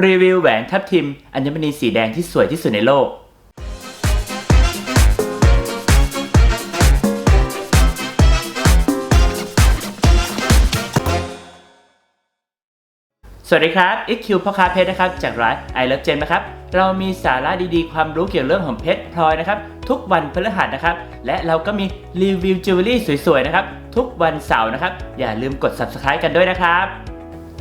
รีวิวแหวนทับทิม อัญมณีสีแดงที่สวยที่สุดในโลก สวัสดีครับ XQ พ่อค้าเพชรนะครับ จากร้าน I Love Gem นะครับ เรามีสาระดีๆ ความรู้เกี่ยวกับเรื่องของเพชรพลอยนะครับ ทุกวันพฤหัสนะครับ และเราก็มีรีวิวจิวเวลรี่สวยๆ นะครับ ทุกวันเสาร์นะครับ อย่าลืมกด Subscribe กันด้วยนะครับ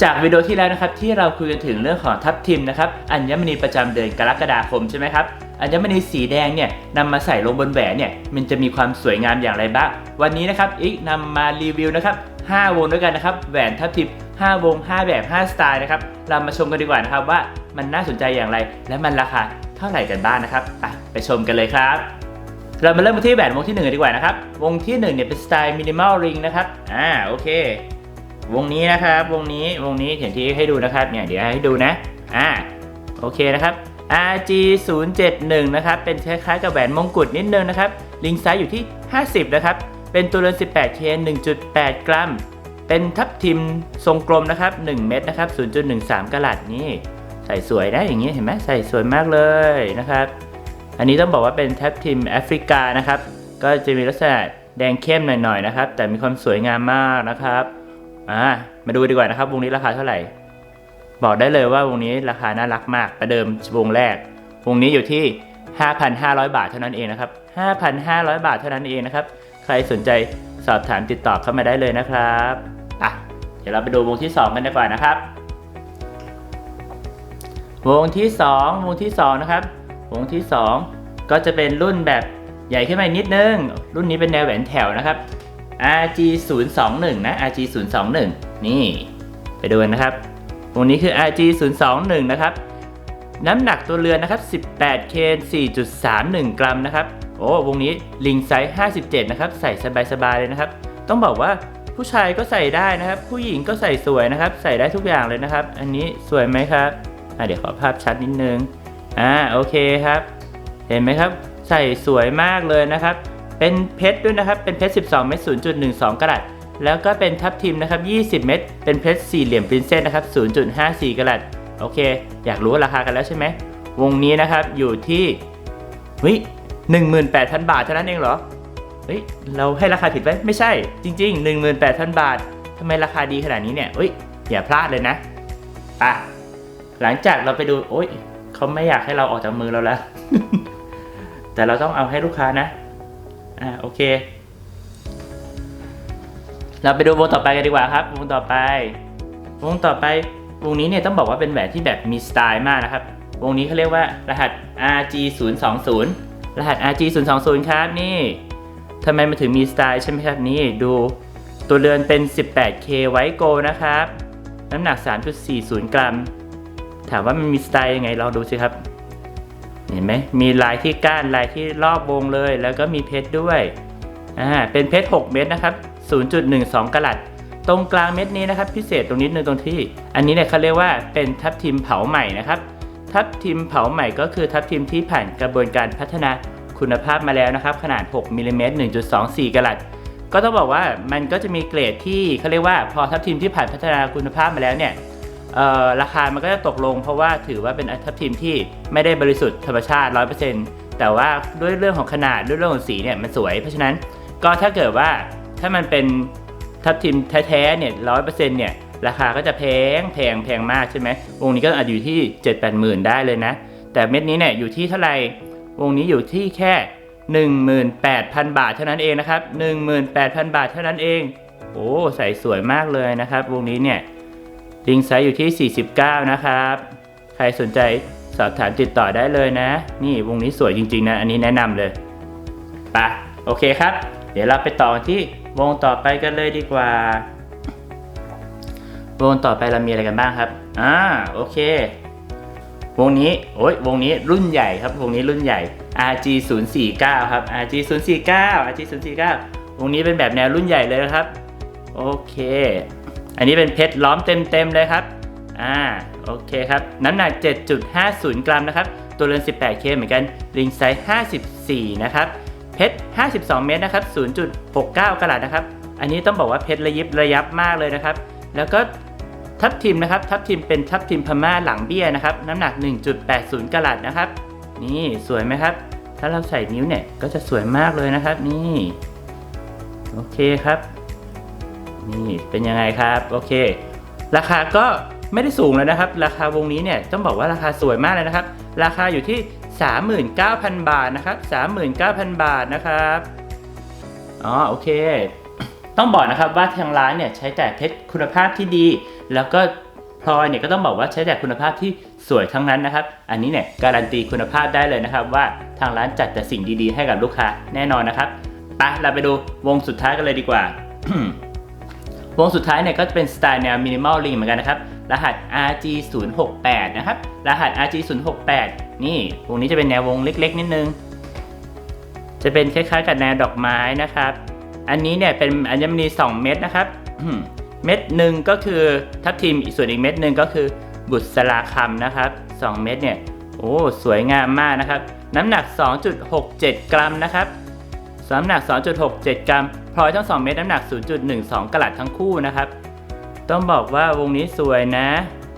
จากวิดีโอที่แล้วนะครับที่เราคุยกันถึงเรื่องของทับทิมนะครับอัญมณีประจำเดือนกรกฎาคมใช่ไหมครับอัญมณีสีแดงเนี่ยนำมาใส่ลงบนแหวนเนี่ยมันจะมีความสวยงามอย่างไรบ้างวันนี้นะครับอีกนำมารีวิวนะครับ5วงด้วยกันนะครับแหวนทับทิม5วง 5 แบบ 5 สไตล์นะครับเรามาชมกันดีกว่านะครับว่ามันน่าสนใจอย่างไร และมันราคาเท่าไหร่กันบ้างนะครับไปไปชมกันเลยครับ เรามาเริ่มกันที่แหวนวงที่1กันดีกว่านะครับวงที่1เนี่ยเป็นสไตล์มินิมอลริงนะครับอ่าโอเค วงนี้นะครับ วงนี้วงนี้เห็นที่ให้ดูนะครับเนี่ยเดี๋ยวให้ดูนะอ่าโอเคนะครับ RG 0 7 1นะครับเป็นคล้ายๆกับแหวนมงกุฎนิดนึงนะครับ ลิงไซส์อยู่ที่ 50 นะครับ เป็นตัวเรือน 18K 1.8 กรัม เป็นทับทิมทรงกลมนะครับ 1 เม็ดนะครับ 0.13กะลัดนี่ ใส่สวยนะอย่างนี้เห็นไหมใส่สวยมากเลยนะครับ อันนี้ต้องบอกว่าเป็นทับทิมแอฟริกานะครับ ก็จะมีลักษณะแดงเข้มหน่อยๆนะครับ แต่มีความสวยงามมากนะครับ อ่ามาดูดีกว่านะครับวงนี้ราคาเท่าไหร่ บอกได้เลยว่าวงนี้ราคาน่ารักมากประเดิมวงแรก วงนี้อยู่ที่ 5,500 บาทเท่านั้นเองนะครับ 5,500 บาทเท่านั้นเองนะครับ ใครสนใจสอบถามติดต่อเข้ามาได้เลยนะครับอะเดี๋ยวเราไปดูวงที่ 2 กันดีกว่านะครับ วงที่ 2 วงที่ 2 นะครับ วงที่ 2 ก็จะเป็นรุ่นแบบใหญ่ขึ้นมานิดนึง รุ่นนี้เป็นแนวแหวนแถวนะครับ RG 0 2 1นะ RG 0 2 1นี่ ไปดูกันนะครับวงนี้คือ RG 0 2 1นะครับ น้ำหนักตัวเรือนนะครับ 18เคน4.31 กรัมนะครับ โอ้ วงนี้ลิงไซส์ 57 นะครับ ใส่สบายๆเลยนะครับ ต้องบอกว่าผู้ชายก็ใส่ได้นะครับ ผู้หญิงก็ใส่สวยนะครับ ใส่ได้ทุกอย่างเลยนะครับ อันนี้สวยไหมครับอะเดี๋ยวขอภาพชัดนิดนึง อ่า โอเคครับ เห็นไหมครับ ใส่สวยมากเลยนะครับ เป็นเพชรด้วยนะครับ เป็นเพชร 12 เม็ด 0.12 กรัตแล้วก็เป็นทับทิมนะครับ 20 เม็ด เป็นเพชรสี่เหลี่ยมปรินเซสนะครับ 0.54 กรัตโอเค อยากรู้ราคากันแล้วใช่ไหม วงนี้นะครับอยู่ที่เฮ้ย18,000 บาทเท่านั้นเองเหรอ เฮ้ย เราให้ราคาผิดไหมไม่ใช่ จริง ๆ 18,000 บาททำไมราคาดีขนาดนี้เนี่ยเฮ้ย อย่าพลาดเลยนะอะหลังจากเราไปดู โอ๊ยเขาไม่อยากให้เราออกจากมือเราแล้ว แต่เราต้องเอาให้ลูกค้านะ อ่าโอเค เราไปดูวงต่อไปกันดีกว่าครับ วงต่อไป วงต่อไป วงนี้เนี่ยต้องบอกว่าเป็นแหวนที่แบบมีสไตล์มากนะครับ วงนี้เขาเรียกว่ารหัส RG 0 2 0รหัส RG 0 2 0ครับนี่ทำไมมันถึงมีสไตล์ใช่ไหมครับนี่ดูตัวเรือนเป็น 18K ไวโกนะครับ น้ำหนัก 3.40 กรัม ถามว่ามันมีสไตล์ยังไงลองดูสิครับ เห็นไหมมีลายที่ก้านลายที่รอบวงเลย แล้วก็มีเพชรด้วยอ่าเป็นเพชร 6 เม็ดนะครับ 0.12กะลัด ตรงกลางเม็ดนี้นะครับ พิเศษตรงนิดนึงตรงที่ อันนี้เนี่ยเขาเรียกว่าเป็นทับทิมเผาใหม่นะครับ ทับทิมเผาใหม่ก็คือทับทิมที่ผ่านกระบวนการพัฒนาคุณภาพมาแล้วนะครับ ขนาด 6มิลลิเมตร1.24กะลัด ก็ต้องบอกว่ามันก็จะมีเกรดที่เขาเรียกว่าพอทับทิมที่ผ่านพัฒนาคุณภาพมาแล้วเนี่ย ราคามันก็จะตกลงเพราะว่าถือว่าเป็นทับทิมที่ไม่ได้บริสุทธิ์ธรรมชาติ 100%แต่ว่าด้วยเรื่องของขนาดด้วยเรื่องของสีเนี่ยมันสวย เพราะฉะนั้นก็ถ้าเกิดว่าถ้ามันเป็นทับทิมแท้ๆเนี่ยร้อยเปอร์เซ็นต์เนี่ยราคาก็จะแพงแพงแพงมากใช่ไหมวงนี้ก็อาจอยู่ที่7 8 0 0 0 0ได้เลยนะ แต่เม็ดนี้เนี่ยอยู่ที่เท่าไหร่วงนี้อยู่ที่แค่ 18,000 บาทเท่านั้นเองนะครับ18,000 บาทเท่านั้นเอง โอ้ใส่สวยมากเลยนะครับ วงนี้เนี่ย ลิงก์ไซส์อยู่ที่ 49 นะครับ ใครสนใจสอบถามติดต่อได้เลยนะ นี่วงนี้สวยจริง ๆ นะ อันนี้แนะนำเลยปะโอเคครับ เดี๋ยวเราไปต่อที่วงต่อไปกันเลยดีกว่า วงต่อไปเรามีอะไรกันบ้างครับ อ่า โอเค วงนี้ โอ้ยวงนี้รุ่นใหญ่ครับ วงนี้รุ่นใหญ่ RG 0 4 9ครับ RG 0 4 9 RG 0 4 9วงนี้เป็นแบบแนวรุ่นใหญ่เลยนะครับ โอเค อันนี้เป็นเพชรล้อมเต็มๆเลยครับ อ่า โอเคครับ น้ำหนัก 7.50 กรัมนะครับ ตัวเรือน 18K เหมือนกัน ริงไซส์ 54 นะครับ เพชร 52 เมตรนะครับ 0.69 กรัตนะครับ อันนี้ต้องบอกว่าเพชรระยิบระยับมากเลยนะครับ แล้วก็ทับทิมนะครับ ทับทิมเป็นทับทิมพม่าหลังเบี้ยนะครับ น้ำหนัก 1.80กะรัตนะครับ นี่สวยไหมครับ ถ้าเราใส่นิ้วเนี่ย ก็จะสวยมากเลยนะครับ นี่ โอเคครับ นี่เป็นยังไงครับโอเค ราคาก็ไม่ได้สูงเลยนะครับ ราคาวงนี้เนี่ยต้องบอกว่าราคาสวยมากเลยนะครับ ราคาอยู่ที่ 39,000 บาทนะครับ 39,000 บาทนะครับอ๋อโอเค ต้องบอกนะครับว่าทางร้านเนี่ยใช้แต่เพชรคุณภาพที่ดี แล้วก็พลอยเนี่ยก็ต้องบอกว่าใช้แต่คุณภาพที่สวยทั้งนั้นนะครับ อันนี้เนี่ยการันตีคุณภาพได้เลยนะครับ ว่าทางร้านจัดแต่สิ่งดีๆ ให้กับลูกค้าแน่นอนนะครับไปเราไปดูวงสุดท้ายกันเลยดีกว่า วงสุดท้ายเนี่ยก็จะเป็นสไตล์แนวมินิมอลลิงเหมือนกันนะครับ รหัส RG 0 6 8 นะครับ รหัส RG 0 6 8 นี่ วงนี้จะเป็นแนววงเล็ก ๆ นิดนึง จะเป็นคล้ายๆ กับแนวดอกไม้นะครับ อันนี้เนี่ยเป็นอัญมณี 2 เม็ดนะครับ เม็ดหนึ่งก็คือทับทิมอีกส่วนอีกเม็ดหนึ่งก็คือบุษราคำนะครับ 2 เม็ดเนี่ย โอ้ สวยงามมากนะครับ น้ำหนัก 2.67 กรัมนะครับ น้ำหนัก 2.67 กรัมพลอยทั้ง 2 เม็ดน้ำหนัก 0.12กรัตทั้งคู่นะครับ ต้องบอกว่าวงนี้สวยนะ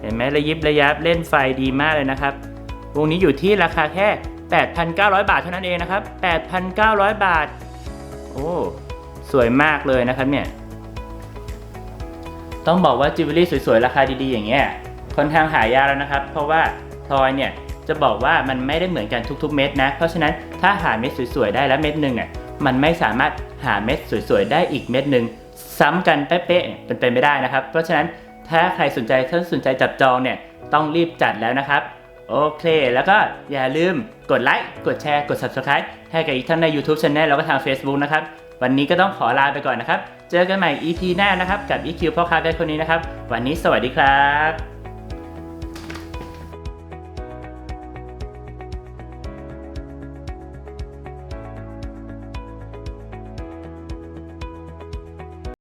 เห็นไหมระยิบระยับเล่นไฟดีมากเลยนะครับ วงนี้อยู่ที่ราคาแค่ 8,900 บาทเท่านั้นเองนะครับ 8,900 บาท โอ้สวยมากเลยนะครับเนี่ย ต้องบอกว่าจิวเวลรี่สวยๆ ราคาดีๆ อย่างเงี้ยค่อนข้างหายากแล้วนะครับ เพราะว่าพลอยเนี่ยจะบอกว่ามันไม่ได้เหมือนกันทุกๆ เม็ดนะ เพราะฉะนั้นถ้าหาเม็ดสวยๆ ได้แล้วเม็ดหนึ่งเนี่ย มันไม่สามารถหาเม็ดสวยๆ ได้อีกเม็ดหนึ่งซ้ำกันเป๊ะๆเป็นไปไม่ได้นะครับ เพราะฉะนั้นถ้าใครสนใจถ้าสนใจจับจองเนี่ยต้องรีบจัดแล้วนะครับ โอเค แล้วก็อย่าลืมกดไลค์กดแชร์กด subscribe ให้กับอีกทั้งใน YouTube Channel แล้วก็ทาง Facebook นะครับ วันนี้ก็ต้องขอลาไปก่อนนะครับ เจอกันใหม่ EP หน้านะครับ กับ EQ พ่อค้าได้คนนี้นะครับ วันนี้สวัสดีครับ